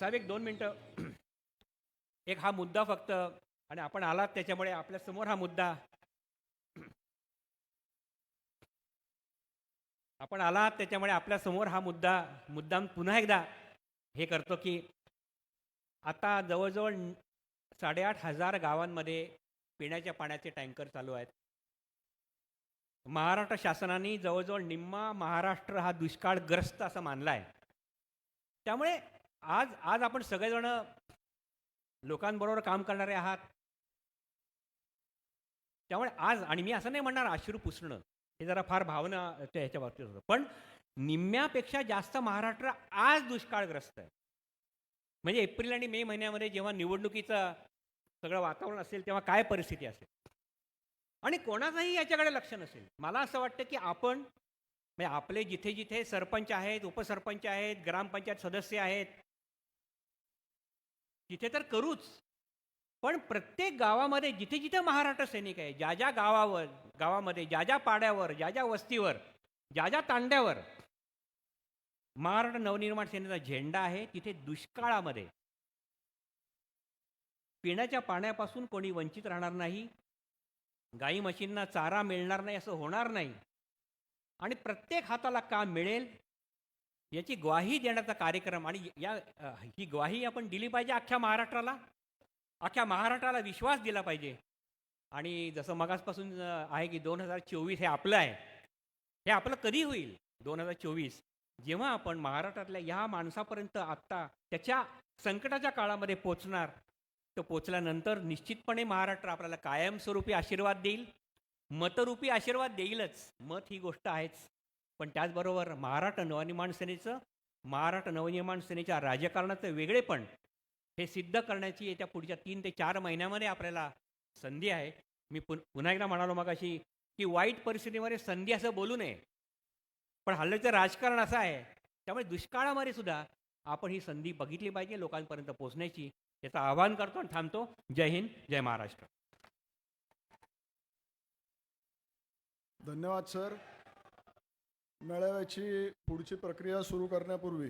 साहेब एक दोन मिनटं. एक हा मुद्दा फक्त आणि आपण आलात त्याच्यामुळे आपल्यासमोर हा मुद्दा. आपण आलात त्याच्यामुळे आपल्यासमोर हा मुद्दा मुद्दाम पुन्हा एकदा हे करतो की आता जवळजवळ साडेआठ हजार गावांमध्ये पिण्याच्या पाण्याचे टँकर चालू आहेत. महाराष्ट्र शासनाने जवळजवळ निम्मा महाराष्ट्र हा दुष्काळग्रस्त असा मानला आहे त्यामुळे आज आज आपण सगळेजण लोकांबरोबर काम करणारे आहात. त्यामुळे आज आणि मी असं नाही म्हणणार अश्रू पुसणं हे जरा फार भावना त्या ह्याच्या बाबतीत होतं. पण निम्म्यापेक्षा जास्त महाराष्ट्र आज दुष्काळग्रस्त आहे. म्हणजे एप्रिल आणि मे महिन्यामध्ये जेव्हा निवडणुकीचं सगळं वातावरण असेल तेव्हा काय परिस्थिती असेल? आणि कोणाचंही याच्याकडे लक्ष नसेल. मला असं वाटतं की आपण म्हणजे आपले जिथे जिथे सरपंच आहेत उपसरपंच आहेत ग्रामपंचायत सदस्य आहेत तिथे तर करूच. पण प्रत्येक गावामध्ये जिथे जिथे महाराष्ट्र सैनिक आहे ज्या ज्या गावावर गावामध्ये ज्या ज्या पाड्यावर ज्या ज्या वस्तीवर ज्या ज्या तांड्यावर महाराष्ट्र नवनिर्माण सेनेचा झेंडा आहे तिथे दुष्काळामध्ये. पिण्याच्या पाण्यापासून कोणी वंचित राहणार नाही गाई म्हशींना चारा मिळणार नाही असं होणार नाही. आणि प्रत्येक हाताला काम मिळेल? याची ग्वाही देण्याचा कार्यक्रम आणि या ही ग्वाही आपण दिली पाहिजे अख्ख्या महाराष्ट्राला? अख्ख्या महाराष्ट्राला विश्वास दिला पाहिजे? आणि जसं मगासपासून आहे की दोन हजार चोवीस हे आपलं आहे. हे आपलं कधी होईल? दोन हजार चोवीस. जेव्हा आपण महाराष्ट्रातल्या ह्या माणसापर्यंत आत्ता त्याच्या संकटाच्या काळामध्ये पोचणार तो पोचल्यानंतर निश्चितपणे महाराष्ट्र आपल्याला कायमस्वरूपी आशीर्वाद देईल. मतरूपी आशीर्वाद देईलच. मत ही गोष्ट आहेच. पण त्याचबरोबर महाराष्ट्र नवनिर्माण सेनेचं महाराष्ट्र नवनिर्माण सेनेच्या राजकारणाचं वेगळेपण हे सिद्ध करण्याची येत्या पुढच्या तीन ते चार महिन्यामध्ये आपल्याला संधी आहे. मी पुन पुन्हा एकदा म्हणालो मग अशी की वाईट परिस्थितीमध्ये संधी असं बोलू नये. पण हल्ल्याचं राजकारण असं आहे त्यामुळे दुष्काळामध्ये सुद्धा आपण ही संधी बघितली पाहिजे लोकांपर्यंत पोहोचण्याची याचं आवाहन करतो आणि थांबतो. जय हिंद जय महाराष्ट्र. धन्यवाद सर. मेळाव्याची पुढची प्रक्रिया सुरू करण्यापूर्वी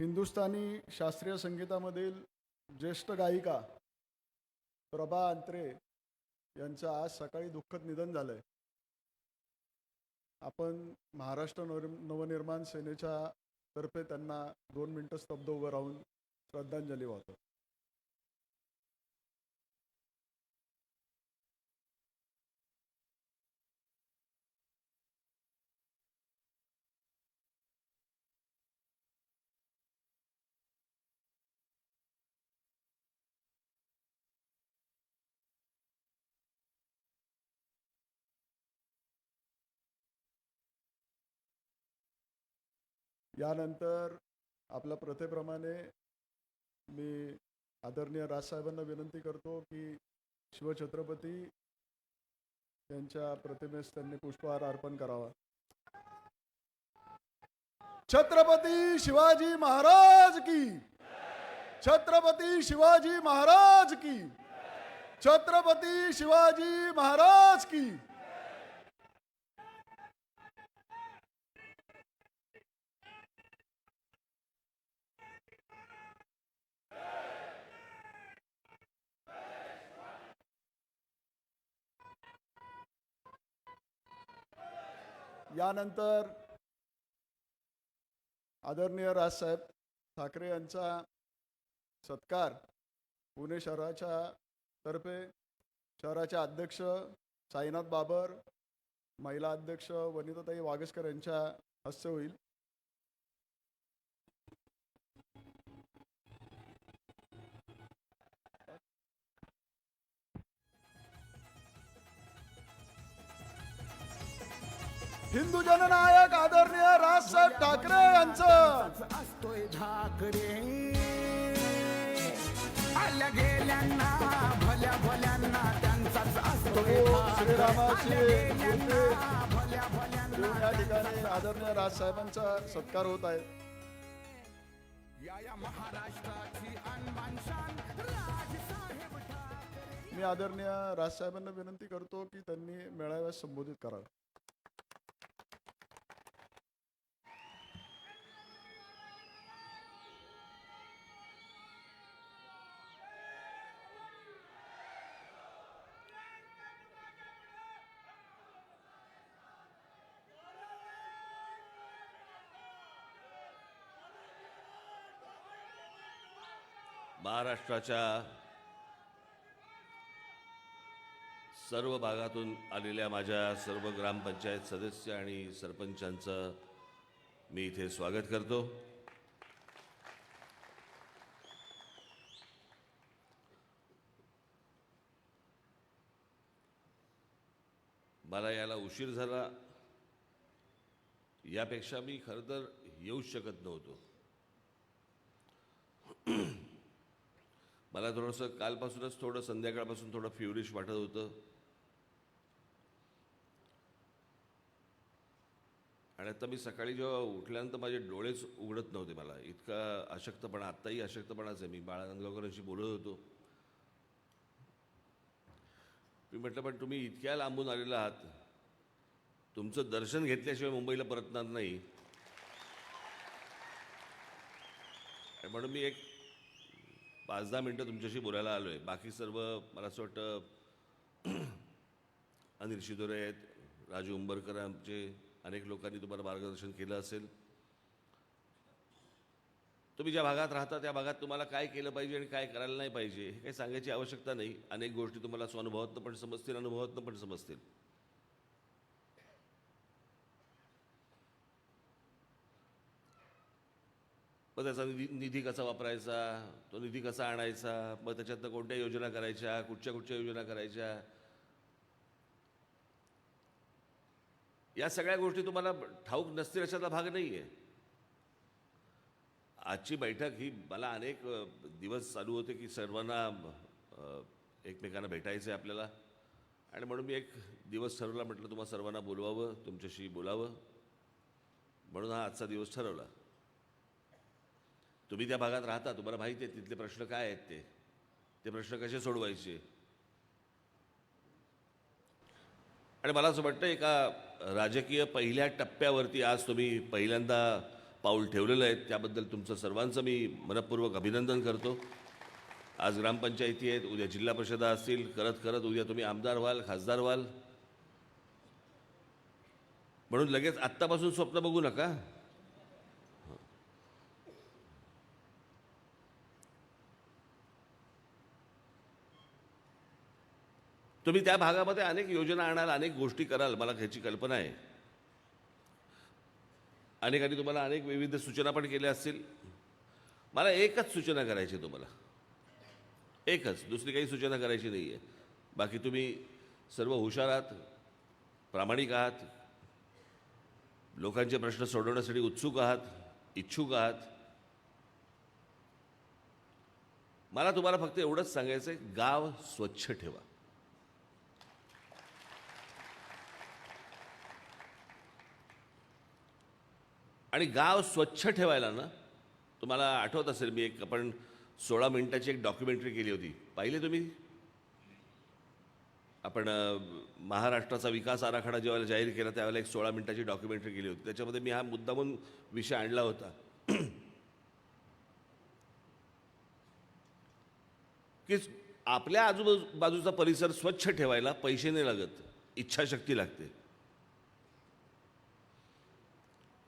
हिंदुस्थानी शास्त्रीय संगीतामधील ज्येष्ठ गायिका प्रभा अंत्रे यांचं आज सकाळी दुःखद निधन झालंय. आपण महाराष्ट्र नव नवनिर्माण सेनेच्या तर्फे त्यांना दोन मिनिटं स्तब्ध उभं राहून श्रद्धांजली वाहतो. यानंतर आपल्या प्रथेप्रमाणे मी आदरणीय राजसाहेबांना विनंती करतो की शिवछत्रपती यांच्या प्रतिमेस त्यांनी पुष्पहार अर्पण करावा. छत्रपती शिवाजी महाराज की छत्रपती शिवाजी महाराज की छत्रपती शिवाजी महाराज की यानंतर आदरणीय राजसाहेब ठाकरे यांचा सत्कार पुणे शहराच्या तर्फे. शहराचे अध्यक्ष साईनाथ बाबर महिला अध्यक्ष वनिताताई वागसकर यांच्या हस्ते होईल. हिंदू जननायक आदरणीय राजसाहेब ठाकरे यांचं. असतोय ठाकरे आल्या गेल्यांना भल्या भल्यांना त्यांचाच असतोय प्रभू श्रीरामाची भल्या भल्यांना या ठिकाणी आदरणीय राजसाहेबांचा सत्कार होत आहे. या या महाराष्ट्राची अनमान राजसाहेब मी आदरणीय राजसाहेबांना विनंती करतो की त्यांनी मेळाव्यास संबोधित करावं. महाराष्ट्राच्या सर्व भागातून आलेल्या माझ्या सर्व ग्रामपंचायत सदस्य आणि सरपंचांचं मी इथे स्वागत करतो. मला याला उशीर झाला. यापेक्षा मी खरं तर येऊच शकत नव्हतो. मला थोडंसं कालपासूनच थोडं संध्याकाळपासून थोडं फ्युरिश वाटत होतं. आणि आता मी सकाळी जेव्हा उठल्यानंतर माझे डोळेच उघडत नव्हते मला. इतका अशक्तपणा आत्ताही अशक्तपणाच आहे. मी बाळानंदगावकरांशी बोलत होतो. मी म्हटलं पण तुम्ही इतक्या लांबून आलेला आहात. तुमचं दर्शन घेतल्याशिवाय मुंबईला परतणार नाही. आणि म्हणून मी एक पाच दहा मिनटं तुमच्याशी बोलायला आलो आहे बाकी सर्व मला असं वाटतं अनिल शिदोरे आहेत राजू उंबरकर आमचे अनेक लोकांनी तुम्हाला मार्गदर्शन केलं असेल. तुम्ही ज्या भागात राहता त्या भागात तुम्हाला काय केलं पाहिजे आणि काय करायला नाही पाहिजे हे काही सांगायची आवश्यकता नाही. अनेक गोष्टी तुम्हाला स्वानुभवातनं पण समजतील अनुभवातनं पण समजतील. मग त्याचा निधी निधी कसा वापरायचा? तो निधी कसा आणायचा? मग त्याच्यातनं कोणत्या योजना करायच्या? कुठच्या कुठच्या योजना करायच्या? या सगळ्या गोष्टी तुम्हाला ठाऊक नसतील अशातला भाग नाही आहे आजची बैठक ही मला अनेक दिवस चालू होते की सर्वांना एकमेकांना भेटायचं आहे आपल्याला. आणि म्हणून मी एक दिवस ठरवला म्हटलं तुम्हाला सर्वांना बोलवावं तुमच्याशी बोलावं. म्हणून हा आजचा दिवस ठरवला. तुम्ही त्या भागात राहता तुम्हाला माहिती आहे तिथले प्रश्न काय आहेत ते. ते प्रश्न कसे सोडवायचे? आणि मला असं वाटतं एका राजकीय पहिल्या टप्प्यावरती आज तुम्ही पहिल्यांदा पाऊल ठेवलेलं आहे. त्याबद्दल तुमचं सर्वांचं मी मनपूर्वक अभिनंदन करतो. आज ग्रामपंचायती आहेत उद्या जिल्हा परिषदा असतील. करत करत उद्या तुम्ही आमदार व्हाल खासदार व्हाल. म्हणून लगेच आत्तापासून स्वप्न बघू नका. तुम्ही त्या भागामध्ये अनेक योजना आणाल अनेक गोष्टी कराल मला ह्याची कल्पना आहे. अनेकांनी तुम्हाला अनेक विविध सूचना पण केल्या असतील. मला एकच सूचना करायची आहे तुम्हाला. एकच दुसरी काही सूचना करायची नाही आहे बाकी तुम्ही सर्व हुशार आहात प्रामाणिक आहात लोकांचे प्रश्न सोडवण्यासाठी उत्सुक आहात इच्छुक आहात. मला तुम्हाला फक्त एवढंच सांगायचं आहे गाव स्वच्छ ठेवा. आणि गाव स्वच्छ ठेवायला ना तुम्हाला आठवत असेल मी एक आपण सोळा मिनिटाची एक डॉक्युमेंटरी केली होती. पाहिले तुम्ही? आपण महाराष्ट्राचा विकास आराखडा जेव्हा जाहीर केला त्यावेळेला एक सोळा मिनिटाची डॉक्युमेंटरी केली होती. त्याच्यामध्ये मी हा मुद्दामून विषय आणला होता. की आपल्या आजूबाजूचा परिसर स्वच्छ ठेवायला पैसे नाही लागत इच्छाशक्ती लागते.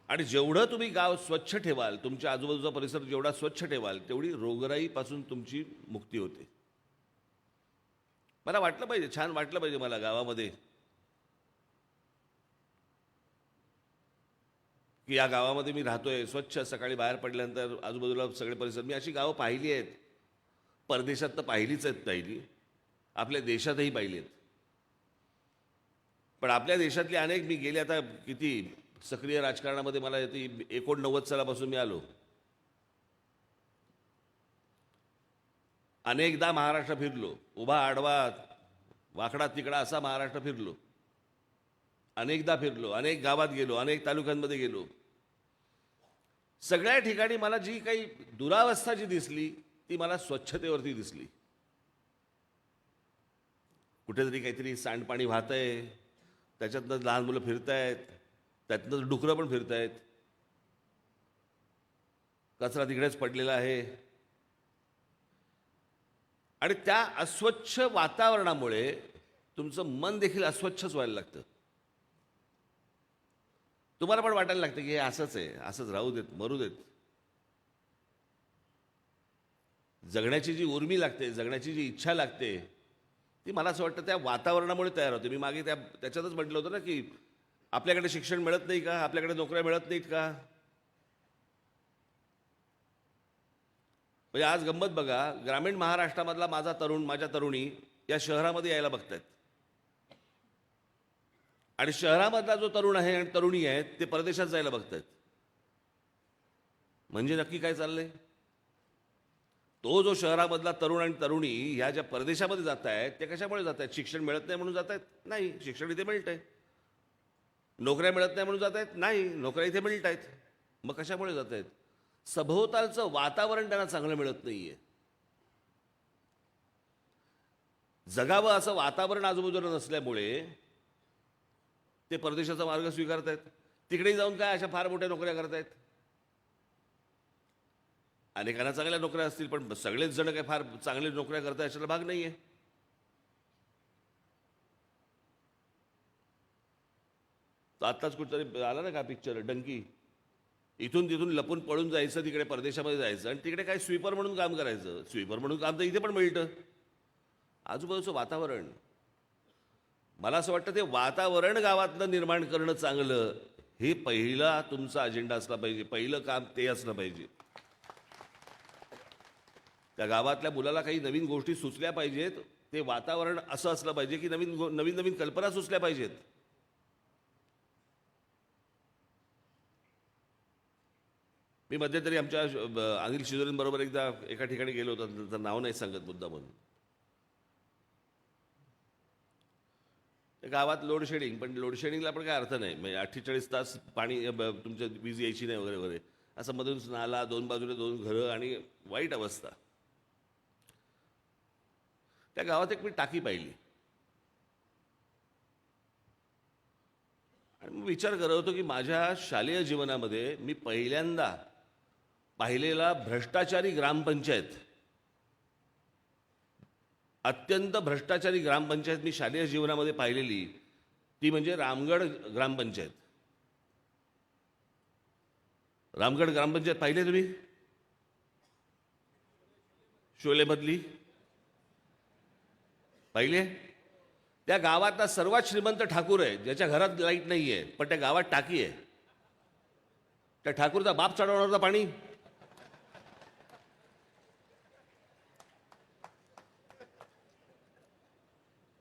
आणि जेवढं तुम्ही गाव स्वच्छ ठेवाल तुमच्या आजूबाजूचा परिसर जेवढा स्वच्छ ठेवाल तेवढी रोगराईपासून तुमची मुक्ती होते. मला वाटलं पाहिजे छान वाटलं पाहिजे मला गावामध्ये. की या गावामध्ये मी राहतोय स्वच्छ सकाळी बाहेर पडल्यानंतर आजूबाजूला सगळे परिसर. मी अशी गावं पाहिली आहेत. परदेशात तर पाहिलीच आहेत पाहिली आपल्या देशातही पाहिली आहेत. पण आपल्या देशातले अनेक मी गेले आता किती सक्रिय राजकारणामध्ये मला ती एकोणनव्वद सालापासून मी आलो. अनेकदा महाराष्ट्र फिरलो. उभा आडवा वाकडा तिकडा असा महाराष्ट्र फिरलो. अनेकदा फिरलो. अनेक गावात गेलो. अनेक तालुक्यांमध्ये गेलो. सगळ्या ठिकाणी मला जी काही दुरावस्था जी दिसली ती मला स्वच्छतेवरती दिसली. कुठेतरी काहीतरी सांडपाणी वाहतंय. त्याच्यातनं लहान मुलं फिरतायत. त्यातनं डुकरं पण फिरतायत. कचरा तिकडेच पडलेला आहे. आणि त्या अस्वच्छ वातावरणामुळे तुमचं मन देखील अस्वच्छच व्हायला लागतं. तुम्हाला पण वाटायला लागतं की हे असंच आहे असंच राहू देत मरू देत. जगण्याची जी उर्मी लागते जगण्याची जी इच्छा लागते ती मला असं वाटतं त्या वातावरणामुळे तयार होते. मी मागे त्या त्याच्यातच म्हटलं होतं ना की आपल्याकडे शिक्षण मिळत नाही का? आपल्याकडे नोकऱ्या मिळत नाहीत का? म्हणजे आज गंमत बघा ग्रामीण महाराष्ट्रामधला माझा तरुण माझ्या तरुणी या शहरामध्ये यायला बघतायत. आणि शहरामधला जो तरुण आहे आणि तरुणी आहेत ते परदेशात जायला बघतायत. म्हणजे नक्की काय चाललंय? तो जो शहरामधला तरुण आणि तरुणी ह्या ज्या परदेशामध्ये जात आहेत त्या कशामुळे जात आहेत शिक्षण मिळत नाही म्हणून जात आहेत नाही शिक्षण इथे मिळत आहे नोकऱ्या मिळत नाही म्हणून जात आहेत नाही नोकऱ्या इथे मिळत आहेत मग कशामुळे जात आहेत सभोवतालचं वातावरण त्यांना चांगलं मिळत नाहीये. जगावं असं वातावरण आजूबाजूला नसल्यामुळे ते परदेशाचा मार्ग स्वीकारतायत. तिकडेही जाऊन काय अशा फार मोठ्या नोकऱ्या करतायत? अनेकांना चांगल्या नोकऱ्या असतील पण सगळेच जण काय फार चांगले नोकऱ्या करताय अशाला भाग नाहीये. आहे आत्ताच कुठतरी आला ना का पिक्चर डंकी. इथून तिथून लपून पळून जायचं तिकडे परदेशामध्ये जायचं आणि तिकडे काय स्वीपर म्हणून काम करायचं. स्वीपर म्हणून काम तर इथे पण मिळतं. आजूबाजूचं वातावरण. मला असं वाटतं ते वातावरण गावातलं निर्माण करणं चांगलं. हे पहिला तुमचा अजेंडा असला पाहिजे. पहिलं काम ते असलं पाहिजे. त्या गावातल्या मुलाला काही नवीन गोष्टी सुचल्या पाहिजेत. ते वातावरण असं असलं पाहिजे की नवीन नवीन नवीन कल्पना सुचल्या पाहिजेत. मी मध्यंतरी आमच्या अनिल शिजोरींबरोबर एकदा एका ठिकाणी गेलो होतो. त्यांचं नाव नाही सांगत मुद्दा म्हणून. त्या गावात लोडशेडिंग पण लोडशेडिंगला पण काय अर्थ नाही. म्हणजे अठ्ठेचाळीस तास पाणी तुमच्या वीज यायची नाही वगैरे वगैरे. असं मधून नाला दोन बाजूला दोन घरं आणि वाईट अवस्था. त्या गावात एक मी टाकी पाहिली. आणि मी विचार करत होतो की माझ्या शालेय जीवनामध्ये मी पहिल्यांदा पाहिलेला भ्रष्टाचारी ग्रामपंचायत. अत्यंत भ्रष्टाचारी ग्रामपंचायत मी शालेय जीवनामध्ये पाहिलेली ती म्हणजे रामगड ग्रामपंचायत. रामगड ग्रामपंचायत पाहिले तुम्ही? शोलेमधली. पाहिले? त्या गावातला सर्वात श्रीमंत ठाकूर आहे ज्याच्या घरात लाइट नाही आहे पण त्या गावात टाकी आहे. त्या ठाकूरचा बाप चढवणार होता पाणी.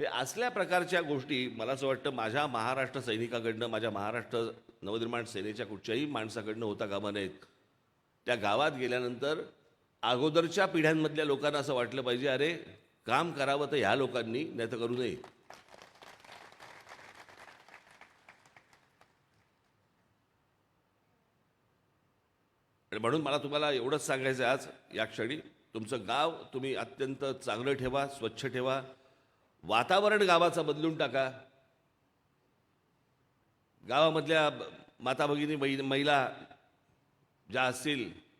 हे असल्या प्रकारच्या गोष्टी मला असं वाटतं माझ्या महाराष्ट्र सैनिकाकडनं माझ्या महाराष्ट्र नवनिर्माण सेनेच्या कुठच्याही माणसाकडनं होता कामा नयेत. त्या गावात गेल्यानंतर अगोदरच्या पिढ्यांमधल्या लोकांना असं वाटलं पाहिजे अरे काम करावं तर ह्या लोकांनी नाही तर करू नये. आणि म्हणून मला तुम्हाला एवढंच सांगायचं आज या क्षणी तुमचं गाव तुम्ही अत्यंत चांगलं ठेवा स्वच्छ ठेवा. वातावरण गावाचं बदलून टाका. गावामधल्या माता भगिनी मै- महिला ज्या असतील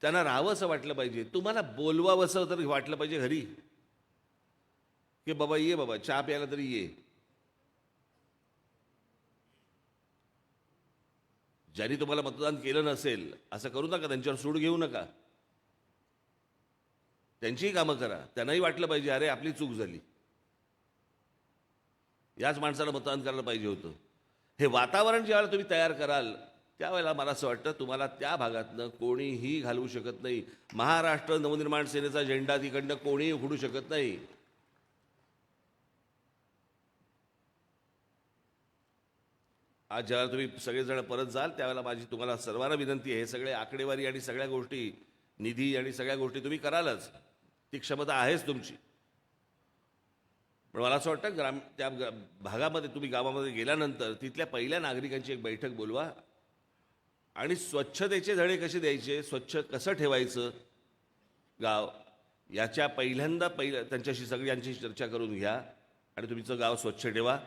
त्यांना राहावंसं वाटलं पाहिजे. तुम्हाला बोलवावंसं तर वाटलं पाहिजे घरी. की बाबा ये बाबा चहा प्यायला तरी ये. ज्यांनी तुम्हाला मतदान केलं नसेल असं करू नका त्यांच्यावर सूड घेऊ नका. त्यांचीही कामं करा. त्यांनाही वाटलं पाहिजे अरे आपली चूक झाली. याच माणसाला मतदान करायला पाहिजे होतं. हे वातावरण ज्यावेळेला तुम्ही तयार कराल त्यावेळेला मला असं वाटतं तुम्हाला त्या भागातनं कोणीही घालवू शकत नाही. महाराष्ट्र नवनिर्माण सेनेचा झेंडा तिकडनं कोणीही उघडू शकत नाही. आज ज्यावेळेला तुम्ही सगळेजण परत जाल त्यावेळेला माझी तुम्हाला सर्वांना विनंती आहे हे सगळे आकडेवारी आणि सगळ्या गोष्टी निधी आणि सगळ्या गोष्टी तुम्ही करालच. ती क्षमता आहेच तुमची. पण मला असं वाटतं ग्राम त्या भागामध्ये तुम्ही गावामध्ये गेल्यानंतर तिथल्या पहिल्या नागरिकांची एक बैठक बोलवा आणि स्वच्छतेचे धडे कसे द्यायचे स्वच्छ कसं ठेवायचं गाव याच्या पहिल्यांदा पहिल्या त्यांच्याशी सगळ्यांची चर्चा करून घ्या आणि तुमचं गाव स्वच्छ ठेवा.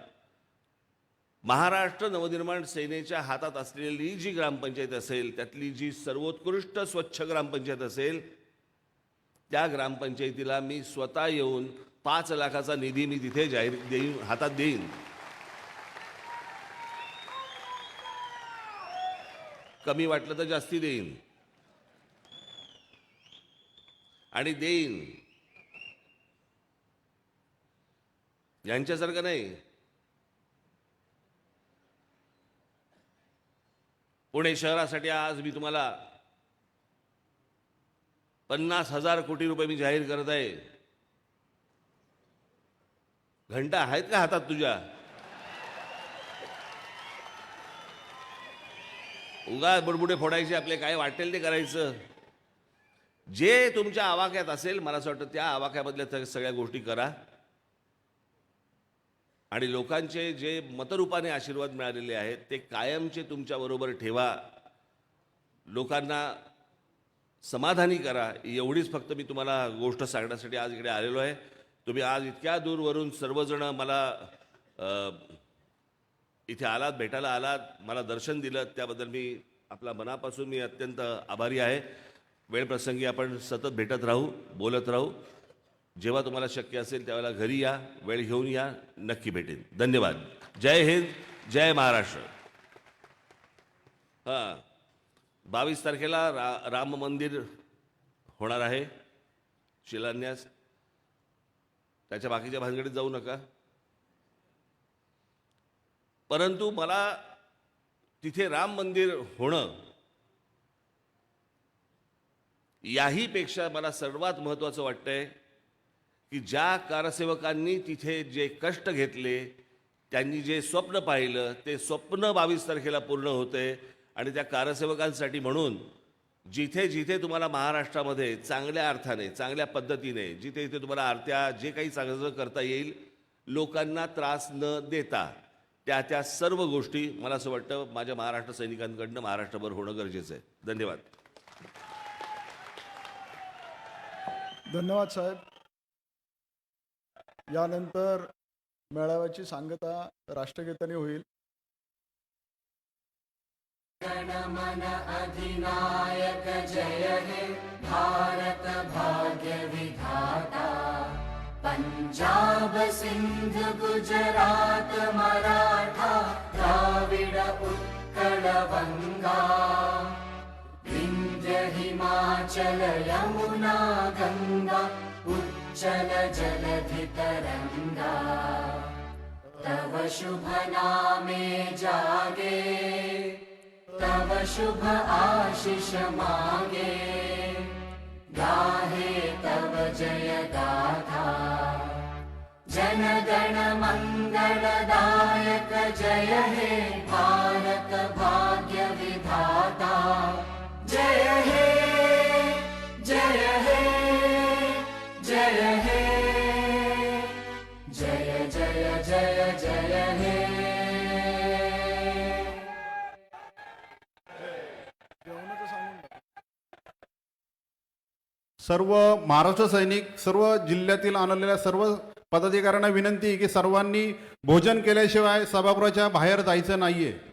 महाराष्ट्र नवनिर्माण सेनेच्या हातात असलेली जी ग्रामपंचायत असेल त्यातली जी सर्वोत्कृष्ट स्वच्छ ग्रामपंचायत असेल त्या ग्रामपंचायतीला मी स्वतः येऊन पाच लाखाचा निधी मी तिथे जाहीर देईन हातात देईन. कमी वाटलं तर जास्ती देईन. आणि देईन. यांच्यासारखं नाही. पुणे शहरासाठी आज मी तुम्हाला पन्नास हजार कोटी रुपये मी जाहीर करत आहे. घंटा आहेत का हातात तुझ्या? उगा बुडबुडे फोडायचे आपले काय वाटेल ते करायचं. जे तुमच्या आवाक्यात असेल मला असं वाटतं त्या आवाक्यामधल्या सगळ्या गोष्टी करा. आणि लोकांचे जे मतरूपाने आशीर्वाद मिळालेले आहेत ते कायमचे तुमच्याबरोबर ठेवा. लोकांना समाधानी करा. एवढीच फक्त मी तुम्हाला गोष्ट सांगण्यासाठी आज इकडे आलेलो आहे. तुम्ही आज इतक्या दूरवरून सर्वजण मला इथे आलात भेटायला आलात मला दर्शन दिलं त्याबद्दल मी आपला मनापासून मी अत्यंत आभारी आहे. वेळप्रसंगी आपण सतत भेटत राहू बोलत राहू. जेव्हा तुम्हाला शक्य असेल त्यावेळेला घरी या वेळ घेऊन या नक्की भेटेन. धन्यवाद. जय हिंद जय महाराष्ट्र. हां बावीस तारखेला रा राम मंदिर होणार आहे. शिलान्यास. त्याच्या बाकीच्या भानगडीत जाऊ नका. परंतु मला तिथे राम मंदिर होणं याहीपेक्षा मला सर्वात महत्त्वाचं वाटतंय की ज्या कारसेवकांनी तिथे जे कष्ट घेतले त्यांनी जे स्वप्न पाहिलं ते स्वप्न बावीस तारखेला पूर्ण होते. आणि त्या कारसेवकांसाठी म्हणून जिथे जिथे तुम्हाला महाराष्ट्रामध्ये चांगल्या अर्थाने चांगल्या पद्धतीने जिथे जिथे तुम्हाला आरत्या जे काही चांगलं करता येईल लोकांना त्रास न देता त्या त्या सर्व गोष्टी मला असं वाटतं माझ्या महाराष्ट्र सैनिकांकडनं महाराष्ट्रभर होणं गरजेचं आहे. धन्यवाद. धन्यवाद साहेब. यानंतर मेळाव्याची सांगता राष्ट्रगीताने होईल. मन अधिनायक जय भारत भाग्यभि घाटा पंजाब सिंघ गुजरात मराठा द्राविड उत्कल गंगा विंध्य हिमाचल यमुना गंगा उच्चल जलधितरङ्गा तव शुभ नामे जागे। तव शुभ आशिष मागे। गाहे तव जय गाथा जनगण मङ्गलदायक जय हे भारत भाग्य विधाता। जय हे सर्व महाराष्ट्र सैनिक सर्व जिल्ह्यातील आणलेल्या सर्व पदाधिकाऱ्यांना विनंती की सर्वांनी भोजन केल्याशिवाय सभागृहाच्या बाहेर जायचं नाही आहे